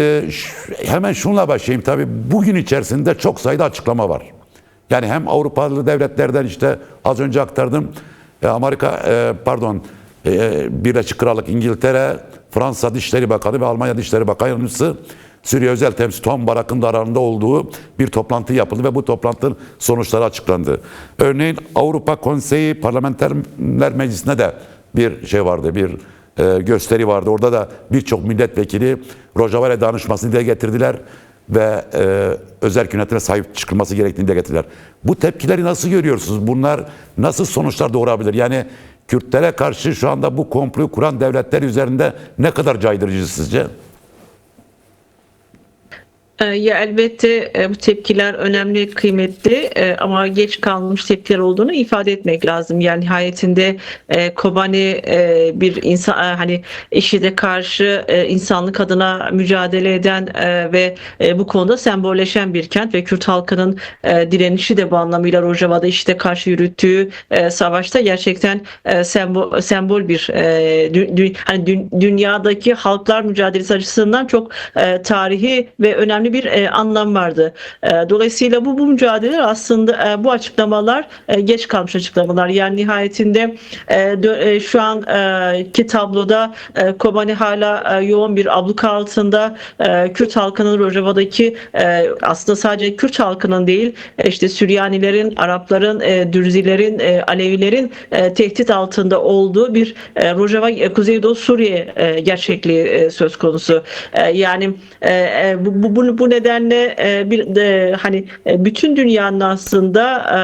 Ee, hemen şunla başlayayım. Tabii bugün içerisinde çok sayıda açıklama var. Yani hem Avrupalı devletlerden işte az önce aktardım. e, Amerika e, pardon e, Birleşik Krallık İngiltere, Fransa Dışişleri Bakanı ve Almanya Dışişleri Bakanısı Suriye özel temsil Tom Barak'ın da aralarında olduğu bir toplantı yapıldı ve bu toplantının sonuçları açıklandı. Örneğin Avrupa Konseyi Parlamenterler Meclisi'ne de bir şey vardı, bir e, gösteri vardı. Orada da birçok milletvekili Rojava'ya danışmasını dile getirdiler ve e, özel yönetime sahip çıkılması gerektiğini dile getirdiler. Bu tepkileri nasıl görüyorsunuz? Bunlar nasıl sonuçlar doğurabilir? Yani Kürtlere karşı şu anda bu komployu kuran devletler üzerinde ne kadar caydırıcı sizce? Ee, Ya elbette e, bu tepkiler önemli, kıymetli e, ama geç kalmış tepkiler olduğunu ifade etmek lazım. Yani nihayetinde e, Kobani bir insan hani IŞİD'e karşı insanlık adına mücadele eden ve bu konuda sembolleşen bir kent ve Kürt halkının direnişi de bu anlamıyla Rojava'da IŞİD'e karşı yürüttüğü savaşta gerçekten sembol, sembol bir hani dü- dünyadaki halklar mücadelesi açısından çok tarihi ve önemli bir e, anlam vardı. E, dolayısıyla bu bu mücadeleler aslında e, bu açıklamalar e, geç kalmış açıklamalar. Yani nihayetinde e, dö- e, şu an e, ki tabloda e, Kobani hala e, yoğun bir abluka altında. E, Kürt halkının Rojava'daki e, aslında sadece Kürt halkının değil e, işte Süryanilerin, Arapların, e, Dürzilerin, e, Alevilerin e, tehdit altında olduğu bir e, Rojava e, Kuzeydoğu Suriye e, gerçekliği e, söz konusu. E, yani e, e, bu, bu, bu, nedenle e, bir de, hani e, bütün dünyanın aslında e,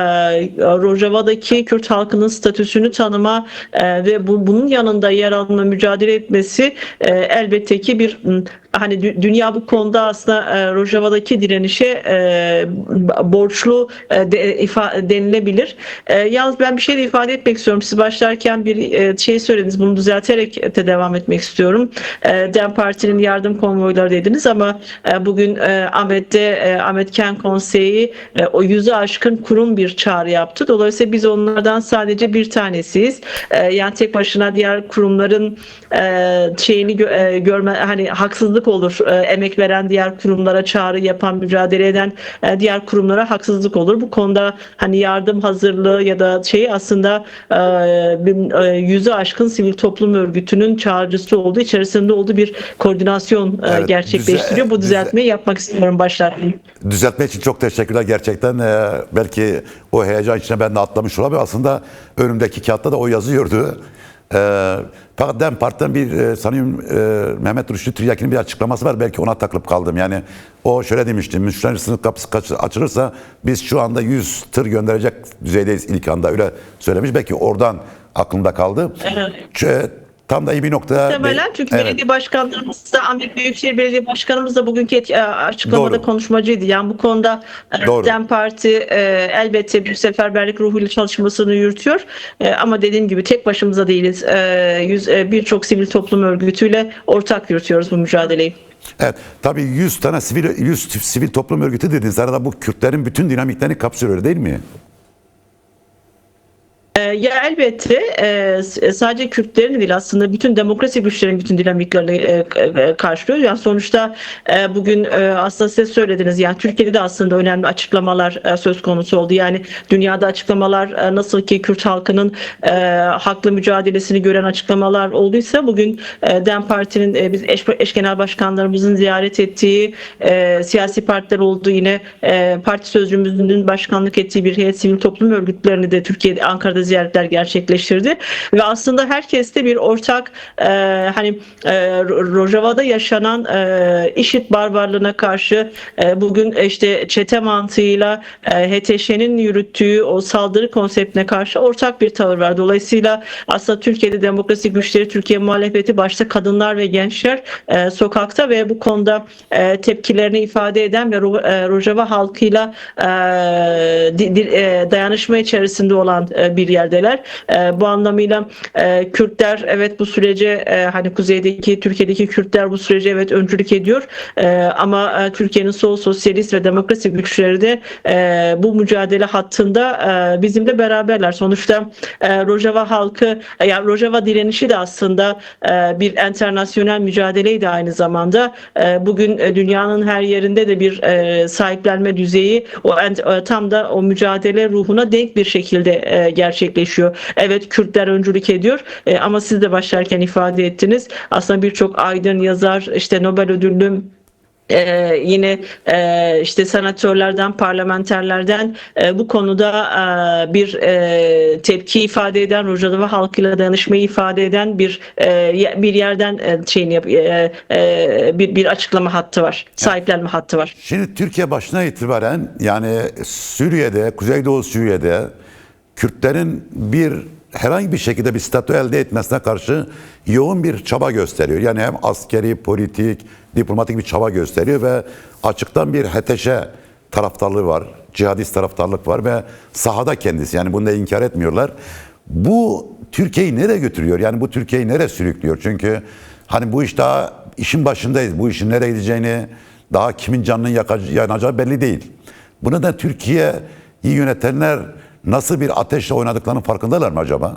Rojava'daki Kürt halkının statüsünü tanıma e, ve bu, bunun yanında yer alma mücadele etmesi e, elbette ki bir hani dü- dünya bu konuda aslında e, Rojava'daki direnişe e, borçlu e, de, ifa, denilebilir. E, yalnız ben bir şey de ifade etmek istiyorum. Siz başlarken bir e, şey söylediniz. Bunu düzelterek de devam etmek istiyorum. E, DEM Parti'nin yardım konvoyları dediniz ama e, bugün e, Ahmet'te e, Ahmet Ken Konseyi e, o yüzü aşkın kurum bir çağrı yaptı. Dolayısıyla biz onlardan sadece bir tanesiyiz. E, yani tek başına diğer kurumların e, şeyini gö- e, görme hani haksızlık olur. E, emek veren diğer kurumlara çağrı yapan, mücadele eden e, diğer kurumlara haksızlık olur. Bu konuda hani yardım hazırlığı ya da şeyi aslında e, e, yüzü aşkın sivil toplum örgütünün çağrıcısı olduğu, içerisinde olduğu bir koordinasyon e, Evet, gerçekleştiriyor. düze- Bu düzeltmeyi yapmak istiyorum başlarken. Düzeltme için çok teşekkürler gerçekten. Ee, belki o heyecan içine ben de atlamış olabilir. Aslında önümdeki kağıtta da o yazıyordu. Ee, fakat DEM Parti'den bir e, sanıyorum e, Mehmet Rüştü Tiryaki'nin bir açıklaması var. Belki ona takılıp kaldım. Yani o şöyle demişti. Müşteri sınıf kapısı açılırsa biz şu anda 100 tır gönderecek düzeydeyiz ilk anda. Öyle söylemiş. Belki oradan aklımda kaldı. Evet. Tam da iyi bir nokta. Muhtemelen çünkü Evet. belediye başkanlarımız da Ahmet Büyükşehir Belediye Başkanımız da bugünkü e, açıklamada Doğru. konuşmacıydı. Yani bu konuda e, Doğru. DEM Parti e, elbette bir seferberlik ruhuyla çalışmasını yürütüyor. E, ama dediğim gibi tek başımıza değiliz. E, yüz- e, Birçok sivil toplum örgütüyle ortak yürütüyoruz bu mücadeleyi. Evet, tabii 100 tane sivil 100 sivil toplum örgütü dediniz. Arada bu Kürtlerin bütün dinamiklerini kapsıyor öyle değil mi? Ee, Ya elbette e, s- sadece Kürtlerin değil aslında bütün demokrasi güçlerin bütün dinamiklerini e, e, karşılıyor. Yani sonuçta e, bugün e, aslında siz söylediniz yani Türkiye'de de aslında önemli açıklamalar e, söz konusu oldu. Yani dünyada açıklamalar e, nasıl ki Kürt halkının e, haklı mücadelesini gören açıklamalar olduysa bugün e, DEM Parti'nin e, biz eş, eş genel başkanlarımızın ziyaret ettiği e, siyasi partiler oldu yine e, parti sözcümüzün başkanlık ettiği bir heyet sivil toplum örgütlerini de Türkiye'de Ankara'da ziyaretler gerçekleştirdi ve aslında herkeste bir ortak e, hani e, Ro- Rojava'da yaşanan e, işit barbarlığına karşı e, bugün işte çete mantığıyla e, HTŞ'nin yürüttüğü o saldırı konseptine karşı ortak bir tavır var. Dolayısıyla aslında Türkiye'de demokrasi güçleri, Türkiye muhalefeti başta kadınlar ve gençler e, sokakta ve bu konuda e, tepkilerini ifade eden ve e, Rojava halkıyla e, e, dayanışma içerisinde olan e, bir yerdeler. E, bu anlamıyla e, Kürtler evet bu sürece e, hani kuzeydeki Türkiye'deki Kürtler bu sürece evet öncülük ediyor. E, ama e, Türkiye'nin sol sosyalist ve demokrasi güçleri de e, bu mücadele hattında e, bizimle beraberler. Sonuçta e, Rojava halkı e, yani Rojava direnişi de aslında e, bir internasyonel mücadeleydi aynı zamanda. E, bugün e, dünyanın her yerinde de bir e, sahiplenme düzeyi o en- e, tam da o mücadele ruhuna denk bir şekilde e, gerçekleşiyor. Evet Kürtler öncülük ediyor e, ama siz de başlarken ifade ettiniz. Aslında birçok aydın yazar işte Nobel ödüllü ee, yine e, işte sanatörlerden, parlamenterlerden e, bu konuda e, bir e, tepki ifade eden, Rojava halkıyla dayanışmayı ifade eden bir e, bir yerden e, şeyini yap, e, e, bir, bir açıklama hattı var, sahiplenme hattı var. Şimdi Türkiye başına itibaren yani Suriye'de, Kuzeydoğu Suriye'de Kürtlerin bir herhangi bir şekilde bir statü elde etmesine karşı yoğun bir çaba gösteriyor. Yani hem askeri, politik, diplomatik bir çaba gösteriyor ve açıktan bir HTŞ taraftarlığı var. Cihadist taraftarlık var ve sahada kendisi. Yani bunu da inkar etmiyorlar. Bu Türkiye'yi nereye götürüyor? Yani bu Türkiye'yi nereye sürüklüyor? Çünkü hani bu iş daha işin başındayız. Bu işin nereye gideceğini daha kimin canının yaka- yanacağı belli değil. Bunu da Türkiye'yi yönetenler nasıl bir ateşle oynadıklarının farkındalar mı acaba?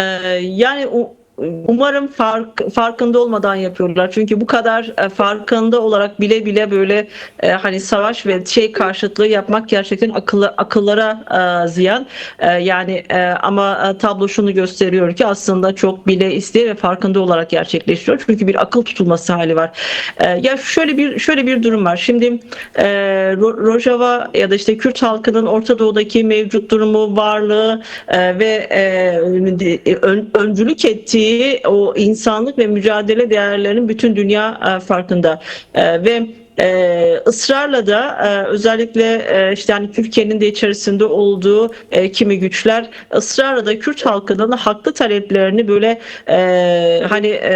Ee, Yani u- umarım fark, farkında olmadan yapıyorlar. Çünkü bu kadar e, farkında olarak bile bile böyle e, hani savaş ve şey karşıtlığı yapmak gerçekten akıllı, akıllara e, ziyan. E, yani e, ama e, tablo şunu gösteriyor ki aslında çok bile isteye ve farkında olarak gerçekleşiyor. Çünkü bir akıl tutulması hali var. E, ya şöyle bir şöyle bir durum var. Şimdi e, Ro- Rojava ya da işte Kürt halkının Orta Doğu'daki mevcut durumu, varlığı e, ve e, ön- öncülük ettiği o insanlık ve mücadele değerlerinin bütün dünya e, farkında. E, ve e, ısrarla da e, özellikle e, işte hani Türkiye'nin de içerisinde olduğu e, kimi güçler ısrarla da Kürt halkının haklı taleplerini böyle e, hani e,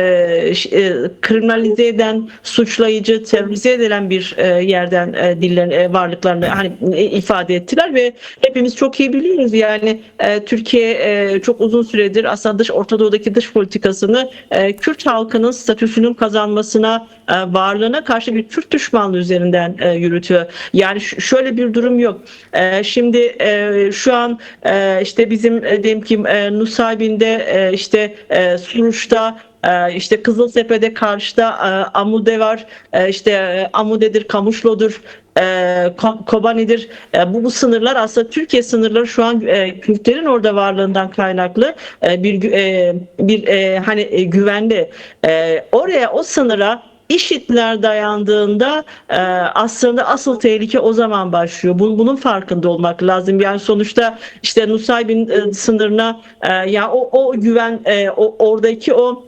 e, kriminalize eden, suçlayıcı, terörize edilen bir e, yerden e, diller e, varlıklarını hani e, ifade ettiler ve hepimiz çok iyi biliyoruz. Yani e, Türkiye e, çok uzun süredir aslında dış Orta Doğu'daki dış politikasını e, Kürt halkının statüsünün kazanmasına, e, varlığına karşı bir Kürt düşmanlığı üzerinden e, yürütüyor. Yani şöyle bir durum yok. E, şimdi e, şu an e, işte bizim e, diyelim ki e, Nusaybin'de e, işte e, Suruç'ta e, işte Kızıltepe'de karşıda e, Amude var. E, işte Amude'dir, Kamuşlo'dur. Ko- Kobani'dir. Bu bu sınırlar aslında Türkiye sınırları şu an Kürtlerin orada varlığından kaynaklı bir bir hani e, güvenli. E, oraya o sınıra IŞİD'ler dayandığında e, aslında asıl tehlike o zaman başlıyor. Bunun, bunun farkında olmak lazım. Yani sonuçta işte Nusaybin e, sınırına e, ya o o güven e, o oradaki o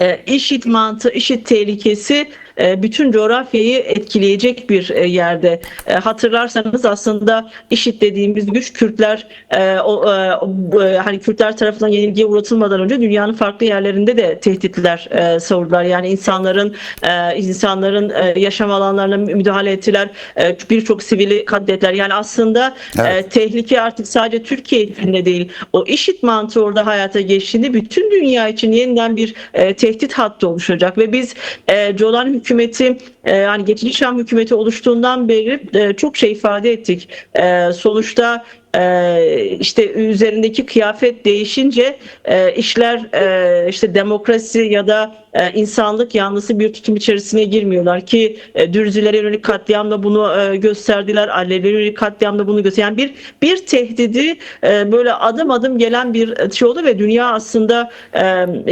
e, IŞİD mantığı, IŞİD tehlikesi bütün coğrafyayı etkileyecek bir e, yerde. E, Hatırlarsanız aslında IŞİD dediğimiz güç Kürtler e, o, e, e, hani Kürtler tarafından yenilgiye uğratılmadan önce dünyanın farklı yerlerinde de tehditler e, savurdular. Yani insanların e, insanların e, yaşam alanlarına müdahale ettiler. E, Birçok sivili katlettiler. Yani aslında Evet. e, tehlike artık sadece Türkiye içinde değil. O IŞİD mantığı orada hayata geçtiğinde bütün dünya için yeniden bir e, tehdit hattı oluşacak ve biz e, Jolan hükümeti e, yani geçici Şam hükümeti oluştuğundan beri e, çok şey ifade ettik. E, sonuçta e, işte üzerindeki kıyafet değişince e, işler e, işte demokrasi ya da e, insanlık yanlısı bir tutum içerisine girmiyorlar ki e, Dürzülere yönelik katliamla bunu e, gösterdiler. Alevilere yönelik katliamla bunu gösterdiler. Yani bir bir tehdidi e, böyle adım adım gelen bir şey oldu ve dünya aslında e,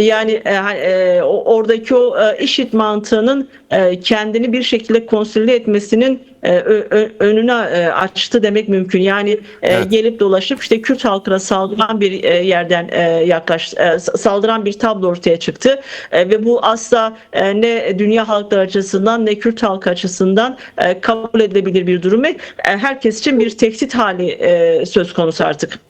yani e, e, oradaki o e, IŞİD mantığının e, kendini bir şekilde konsolide etmesinin e, ö- ö- önünü e, açtı demek mümkün. Yani e, Evet. Gelip dolaşıp işte Kürt halkına saldıran bir e, yerden e, yaklaş e, saldıran bir tablo ortaya çıktı ve bu asla ne dünya halkları açısından ne Kürt halkı açısından kabul edilebilir bir durum ve herkes için bir tehdit hali söz konusu artık.